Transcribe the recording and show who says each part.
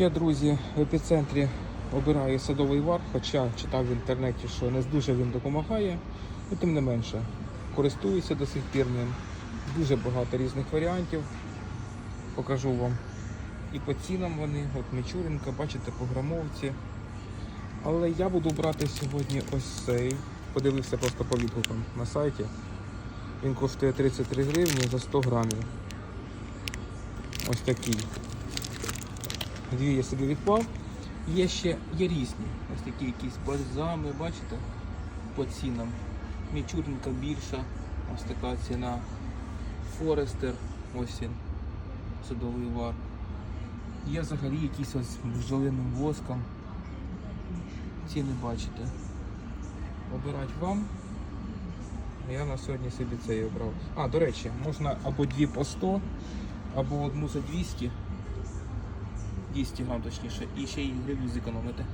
Speaker 1: Ще, друзі, в епіцентрі обираю садовий вар, хоча читав в інтернеті, що не дуже він допомагає, але тим не менше. Користуюся до сих пір ним. Дуже багато різних варіантів. Покажу вам. І по цінам вони, от Мічуринка, бачите, по грамовці. Але я буду брати сьогодні ось цей. Подивився просто по відгукам на сайті. Він коштує 33 гривні за 100 грамів. Ось такий. Дві я собі відклав. Є ще є різні. Ось такі якісь бальзами, бачите? По цінам. Мічуринка більша. Ось така ціна. Форестер, ось він. Судовий вар. Є взагалі якісь ось з бджолиним воском. Ціни бачите. Обирать вам. Я на сьогодні собі цей обрав. А, до речі, можна або дві по 100, або одну за 200. 200 грам точніше, і ще й гривню зекономити.